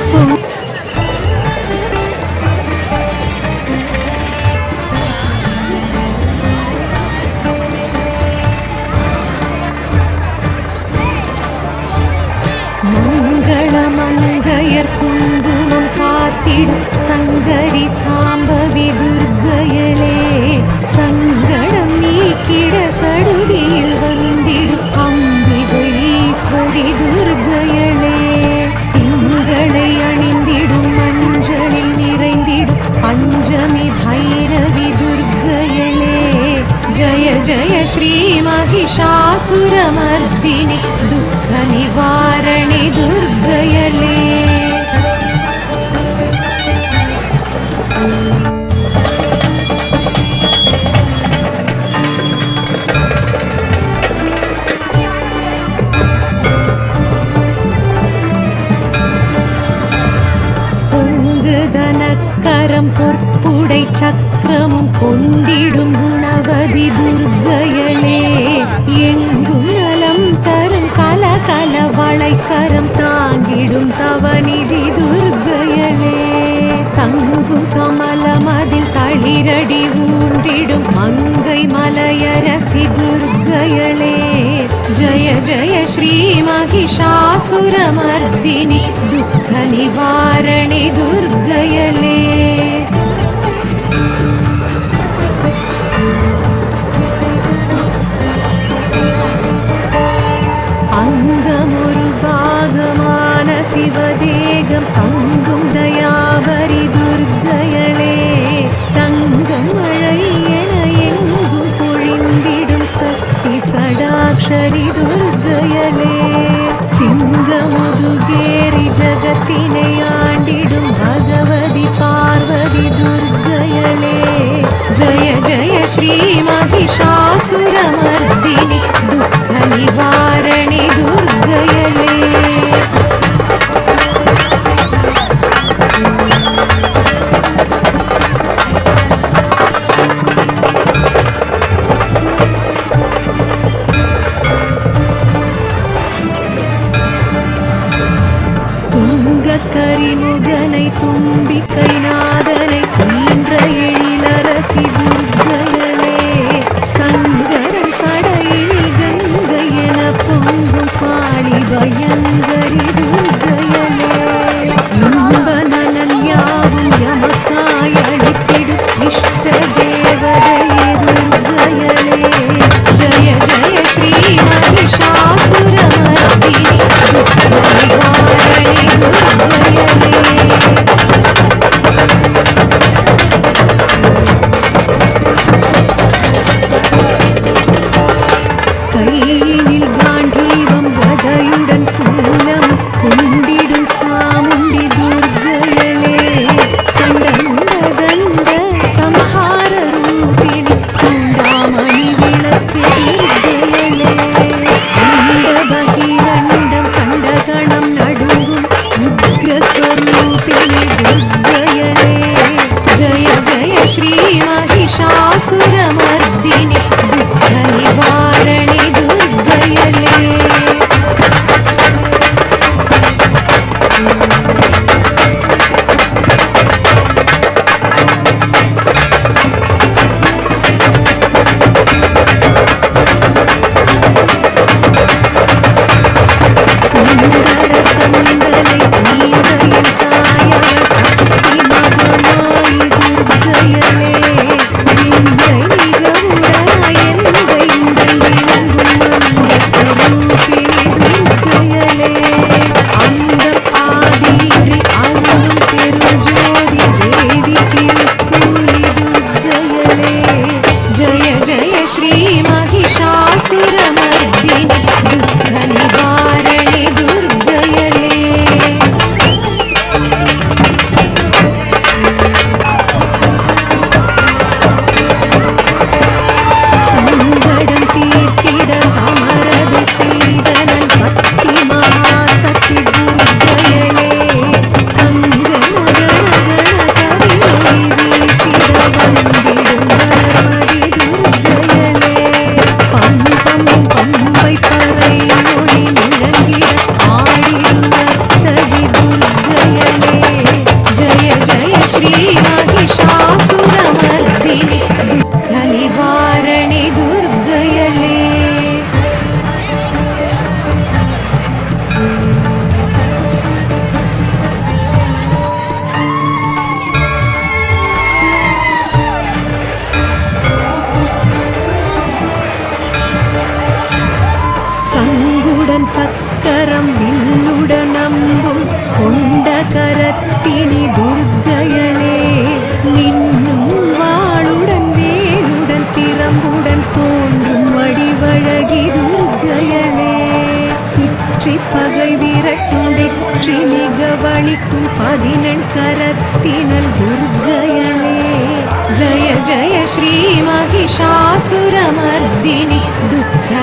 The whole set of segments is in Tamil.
சிறப்பு மங்களமங்கையர் குங்குமம் காத்திடும் சங்கரி சாம்பவி துர்கையளே சங்க महिषासुरमर्दिनि दुःखनिवारणि दुर्गयले। கரம் பொற்புடை சக்கரமும் கொண்டிடும் குணவதி துர் मानसि दुर्गयळे जय जय श्रीमहिषासुरमर्दिनि दुःखनिवारणि दुर्गयले अङ्गमुरुपागमानसि वदेगम् अङ्गं दया ಶರಿ ದುರ್ಗಯಲೇ ಸಿಂಗ ಮುದುಗೇರಿ ಜಗತ್ತಿನೇ பயங்கரி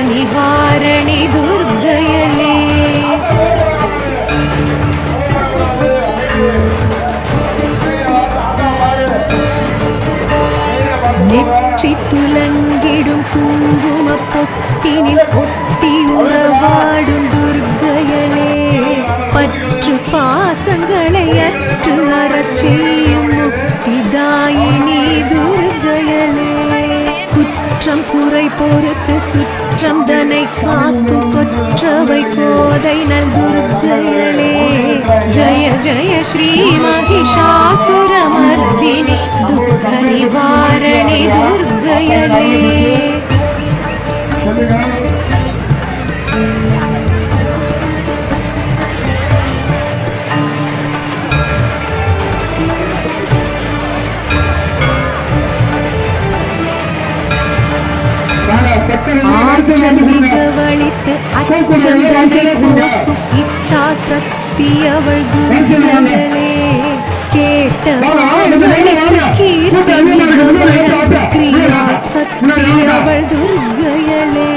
துக்க நிவாரணி துர்க்கையளே நெற்றி துலங்கிடும் குங்கும பொட்டினில் ஒட்டி உறவாடும் துர்க்கையளே பற்று பாசங்களை அற்று அறச் செய்யும் முக்திதாயினி துர்க்கையளே குற்றம் குறை பொறுத்து குற்றம் தனை காக்கும் கொற்றவை கோதை நல் துர்க்கையளே ஜய ஜய ஸ்ரீ மகிஷாசுரமர்த்தினி துக்க நிவாரணி துர்க்கையளே ஆற்றல் மிக வலித்து அச்சந்தனை போக்கும் இச்சா சக்தி அவள் துர்க்கையளே கேட்ட வாழ்வழித்து கீர்த்தி கிரியா சக்தி அவள் துர்க்கையளே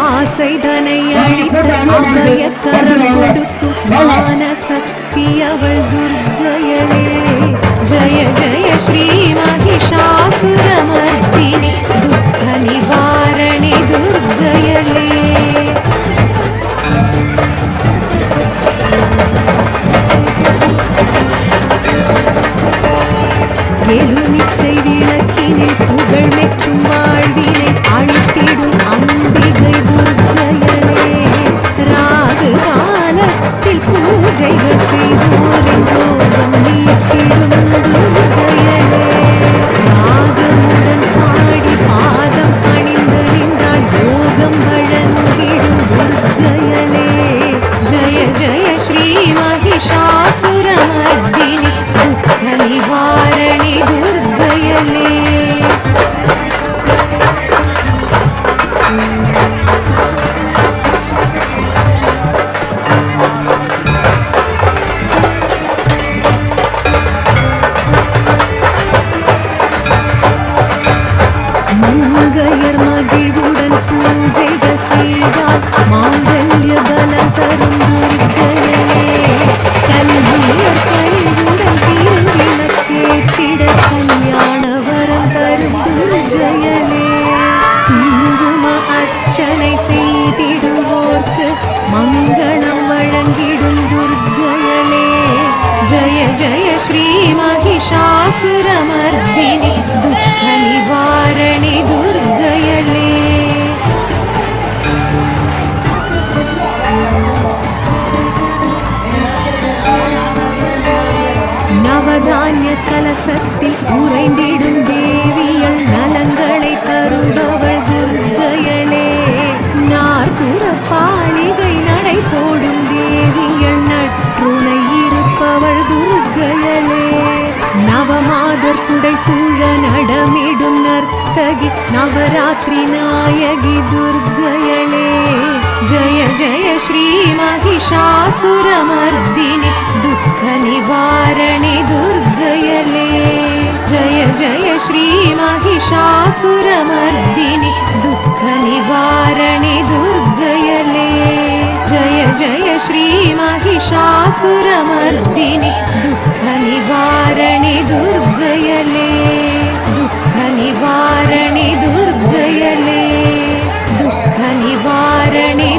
ஆசைதனை அழித்து அபய கரம் கொடுக்கும் ஞான சக்தி அவள் துர்க்கையளே ஜய ஜய ஸ்ரீ மகிஷாசுரமர்தினி துக்க நிவாரணி துர்கயலே நவதானிய கலசத்தில் உறைந்திடும் தேவியல் நலங்களை தருபவள் துர்கயலே நாற்புற பாலிகை நடை போடும் தேவியல் நற்றுணை இருப்பவள் துர்கயலே நவமாதர் குடை சூழ நடமிடும் நர்த்தகி நவராத்திரி நாயகி துர்க்கையளே ஜய ஜய ஸ்ரீ மகிஷாசுரமர்தினி துக்க நிவாரணி துர்க்கையளே ஜய ஜய மகிஷாசுரமர்தினி துக்க நிவாரணி துர்கயலே துக்க நிவாரணி துர்கயலே துக்க நிவாரணி